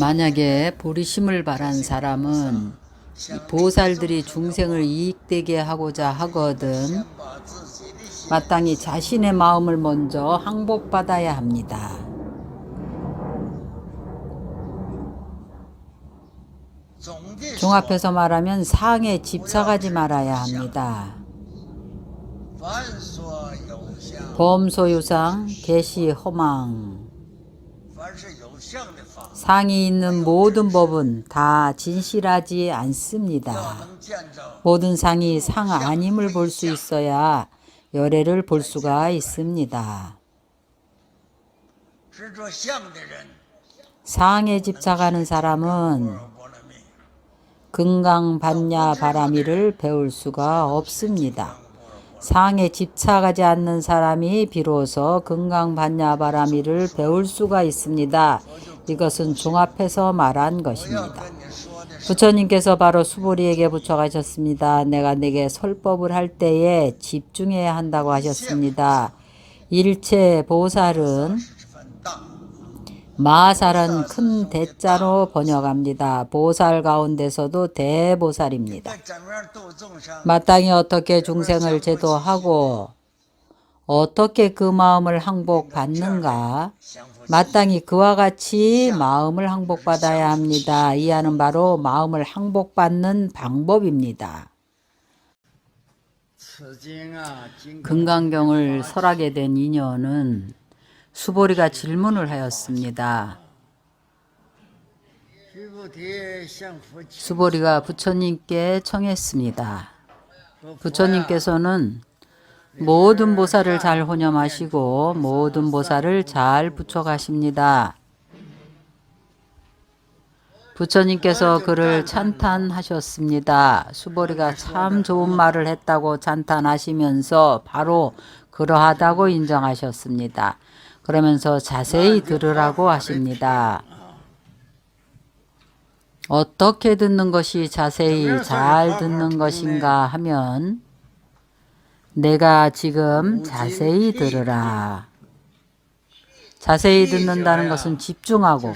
만약에 보리심을 바란 사람은 이 보살들이 중생을 이익되게 하고자 하거든 마땅히 자신의 마음을 먼저 항복받아야 합니다. 종합해서 말하면 상에 집착하지 말아야 합니다. 범소유상, 개시 허망. 상이 있는 모든 법은 다 진실하지 않습니다. 모든 상이 상 아님을 볼 수 있어야 열애를 볼 수가 있습니다. 상에 집착하는 사람은 금강 반야 바라미를 배울 수가 없습니다. 상에 집착하지 않는 사람이 비로소 금강 반야 바라미를 배울 수가 있습니다. 이것은 종합해서 말한 것입니다. 부처님께서 바로 수보리에게 부처가셨습니다. 내가 내게 설법을 할 때에 집중해야 한다고 하셨습니다. 일체 보살은 마살은 큰 대자로 번역합니다. 보살 가운데서도 대보살입니다. 마땅히 어떻게 중생을 제도하고 어떻게 그 마음을 항복받는가? 마땅히 그와 같이 마음을 항복받아야 합니다. 이하는 바로 마음을 항복받는 방법입니다. 금강경을 설하게 된 인연은 수보리가 질문을 하였습니다. 수보리가 부처님께 청했습니다. 부처님께서는 모든 보살을 잘 혼념하시고 모든 보살을 잘 부처가십니다. 부처님께서 그를 찬탄하셨습니다. 수보리가 참 좋은 말을 했다고 찬탄하시면서 바로 그러하다고 인정하셨습니다. 그러면서 자세히 들으라고 하십니다. 어떻게 듣는 것이 자세히 잘 듣는 것인가 하면 내가 지금 자세히 들으라. 자세히 듣는다는 것은 집중하고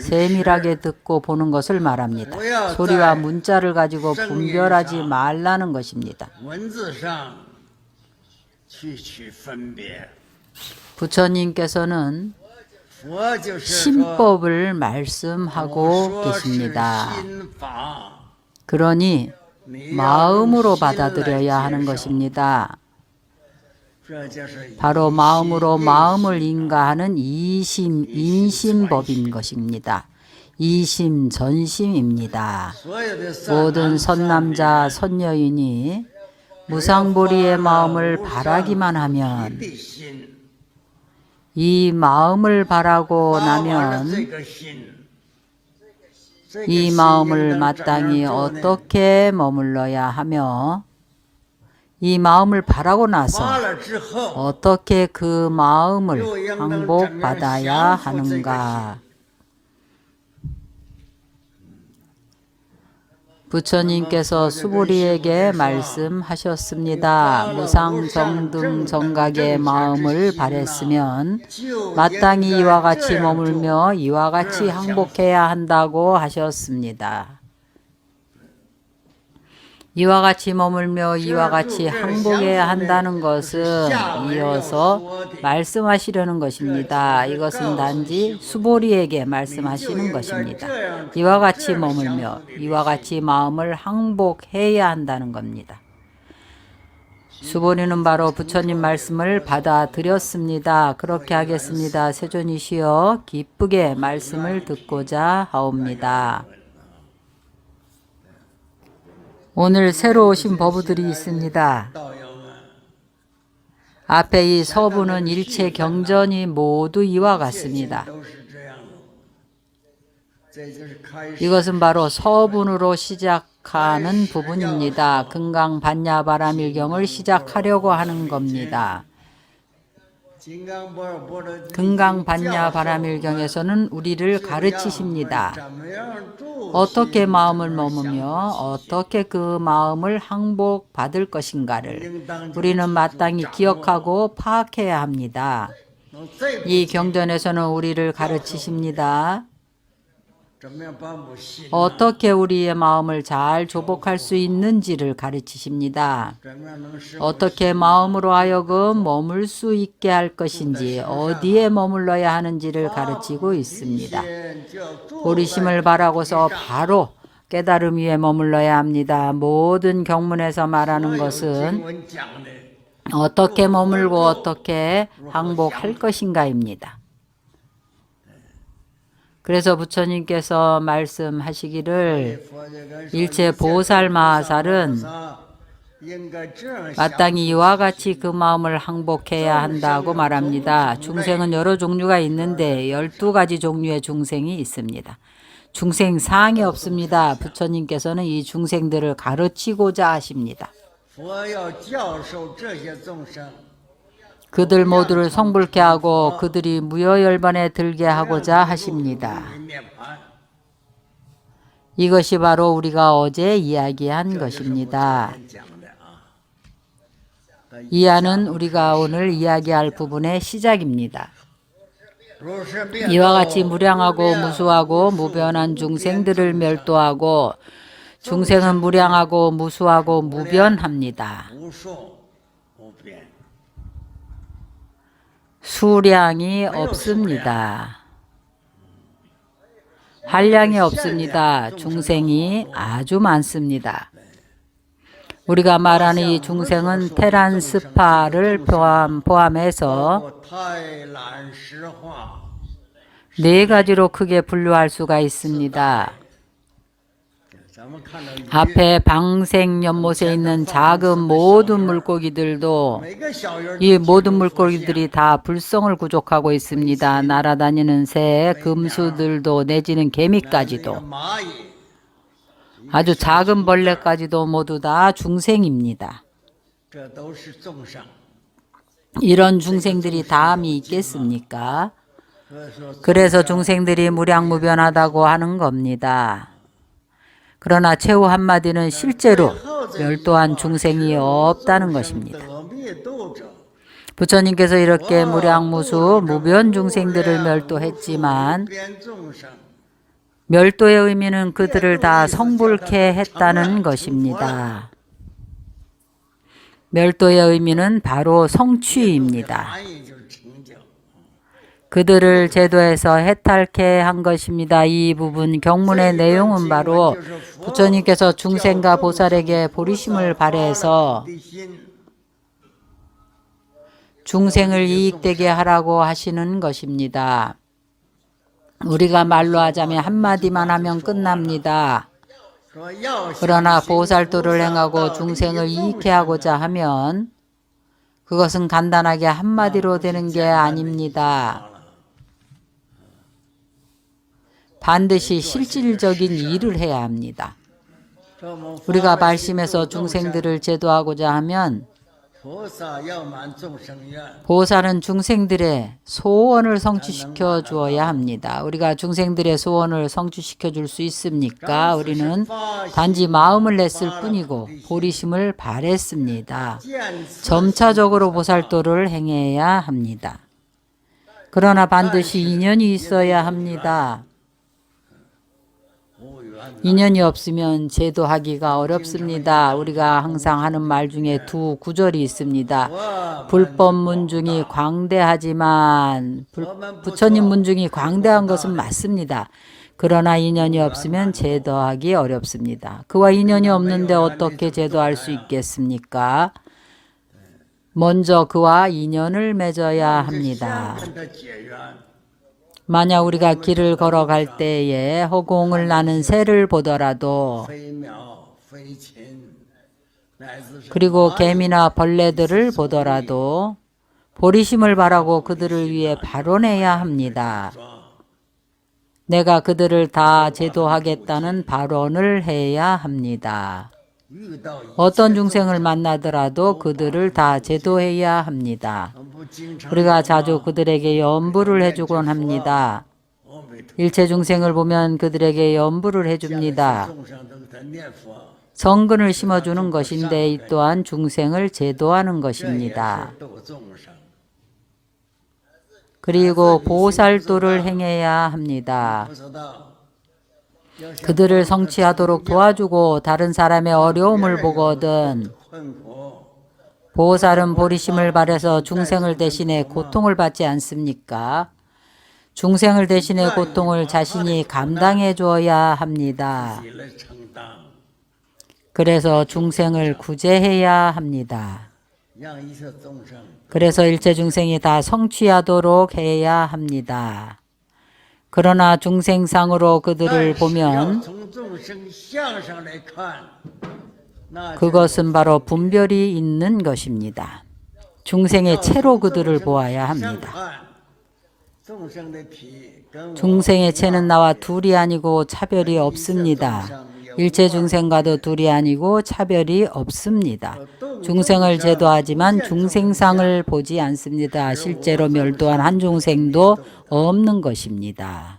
세밀하게 듣고 보는 것을 말합니다. 소리와 문자를 가지고 분별하지 말라는 것입니다. 부처님께서는 신법을 말씀하고 계십니다. 그러니 마음으로 받아들여야 하는 것입니다. 바로 마음으로 마음을 인가하는 이심 인심법인 것입니다. 이심 전심입니다. 모든 선남자 선여인이 무상보리의 마음을 바라기만 하면 이 마음을 바라고 나면 이 마음을 마땅히 어떻게 머물러야 하며 이 마음을 바라고 나서 어떻게 그 마음을 항복받아야 하는가 부처님께서 수보리에게 말씀하셨습니다. 무상정등 정각의 마음을 바랬으면 마땅히 이와 같이 머물며 이와 같이 항복해야 한다고 하셨습니다. 이와 같이 머물며 이와 같이 항복해야 한다는 것은 이어서 말씀하시려는 것입니다. 이것은 단지 수보리에게 말씀하시는 것입니다. 이와 같이 머물며 이와 같이 마음을 항복해야 한다는 겁니다. 수보리는 바로 부처님 말씀을 받아들였습니다. 그렇게 하겠습니다. 세존이시여 기쁘게 말씀을 듣고자 하옵니다. 오늘 새로 오신 법우들이 있습니다. 앞에 이 서부는 일체 경전이 모두 이와 같습니다. 이것은 바로 서분으로 시작하는 부분입니다. 금강 반야바라밀경을 시작하려고 하는 겁니다. 금강 반야 바라밀경에서는 우리를 가르치십니다. 어떻게 마음을 머무며 어떻게 그 마음을 항복 받을 것인가를 우리는 마땅히 기억하고 파악해야 합니다. 이 경전에서는 우리를 가르치십니다. 어떻게 우리의 마음을 잘 조복할 수 있는지를 가르치십니다. 어떻게 마음으로 하여금 머물 수 있게 할 것인지 어디에 머물러야 하는지를 가르치고 있습니다. 고리심을 바라고서 바로 깨달음 위에 머물러야 합니다. 모든 경문에서 말하는 것은 어떻게 머물고 어떻게 항복할 것인가입니다. 그래서 부처님께서 말씀하시기를 일체 보살마살은 마땅히 이와 같이 그 마음을 항복해야 한다고 말합니다. 중생은 여러 종류가 있는데 12가지 종류의 중생이 있습니다. 중생 사항이 없습니다. 부처님께서는 이 중생들을 가르치고자 하십니다. 그들 모두를 성불케 하고 그들이 무여 열반에 들게 하고자 하십니다. 이것이 바로 우리가 어제 이야기한 것입니다. 이 안은 우리가 오늘 이야기할 부분의 시작입니다. 이와 같이 무량하고 무수하고 무변한 중생들을 멸도하고 중생은 무량하고 무수하고 무변합니다. 수량이 없습니다. 한량이 없습니다. 중생이 아주 많습니다. 우리가 말하는 이 중생은 테란스파를 포함, 포함해서 네 가지로 크게 분류할 수가 있습니다. 앞에 방생연못에 있는 작은 모든 물고기들도 이 모든 물고기들이 다 불성을 구족하고 있습니다. 날아다니는 새, 금수들도 내지는 개미까지도 아주 작은 벌레까지도 모두 다 중생입니다. 이런 중생들이 다함이 있겠습니까? 그래서 중생들이 무량무변하다고 하는 겁니다. 그러나 최후 한마디는 실제로 멸도한 중생이 없다는 것입니다. 부처님께서 이렇게 무량무수 무변 중생들을 멸도했지만 멸도의 의미는 그들을 다 성불케 했다는 것입니다. 멸도의 의미는 바로 성취입니다. 그들을 제도에서 해탈케 한 것입니다. 이 부분 경문의 내용은 바로 부처님께서 중생과 보살에게 보리심을 발해서 중생을 이익되게 하라고 하시는 것입니다. 우리가 말로 하자면 한마디만 하면 끝납니다. 그러나 보살도를 행하고 중생을 이익해 하고자 하면 그것은 간단하게 한마디로 되는 게 아닙니다. 반드시 실질적인 일을 해야 합니다. 우리가 말씀에서 중생들을 제도하고자 하면 보사는 중생들의 소원을 성취시켜 주어야 합니다. 우리가 중생들의 소원을 성취시켜 줄 수 있습니까? 우리는 단지 마음을 냈을 뿐이고 보리심을 바랬습니다. 점차적으로 보살도를 행해야 합니다. 그러나 반드시 인연이 있어야 합니다. 인연이 없으면 제도하기가 어렵습니다. 우리가 항상 하는 말 중에 두 구절이 있습니다. 불법 문중이 광대하지만 불, 부처님 문중이 광대한 것은 맞습니다. 그러나 인연이 없으면 제도하기 어렵습니다. 그와 인연이 없는데 어떻게 제도할 수 있겠습니까? 먼저 그와 인연을 맺어야 합니다. 만약 우리가 길을 걸어갈 때에 허공을 나는 새를 보더라도 그리고 개미나 벌레들을 보더라도 보리심을 바라고 그들을 위해 발언해야 합니다. 내가 그들을 다 제도하겠다는 발언을 해야 합니다. 어떤 중생을 만나더라도 그들을 다 제도해야 합니다. 우리가 자주 그들에게 연부를 해주곤 합니다. 일체 중생을 보면 그들에게 연부를 해줍니다. 성근을 심어주는 것인데 이 또한 중생을 제도하는 것입니다. 그리고 보살도를 행해야 합니다. 그들을 성취하도록 도와주고 다른 사람의 어려움을 보거든 보살은 보리심을 발해서 중생을 대신해 고통을 받지 않습니까? 중생을 대신해 고통을 자신이 감당해 줘야 합니다. 그래서 중생을 구제해야 합니다. 그래서 일체 중생이 다 성취하도록 해야 합니다. 그러나 중생상으로 그들을 보면 그것은 바로 분별이 있는 것입니다. 중생의 채로 그들을 보아야 합니다. 중생의 채는 나와 둘이 아니고 차별이 없습니다. 일체 중생과도 둘이 아니고 차별이 없습니다. 중생을 제도하지만 중생상을 보지 않습니다. 실제로 멸도한 한 중생도 없는 것입니다.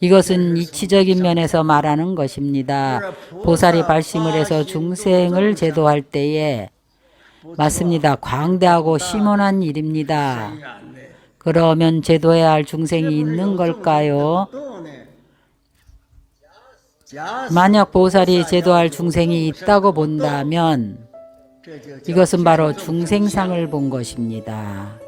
이것은 이치적인 면에서 말하는 것입니다. 보살이 발심을 해서 중생을 제도할 때에 맞습니다. 광대하고 심원한 일입니다. 그러면 제도해야 할 중생이 있는 걸까요? 만약 보살이 제도할 중생이 있다고 본다면 이것은 바로 중생상을 본 것입니다.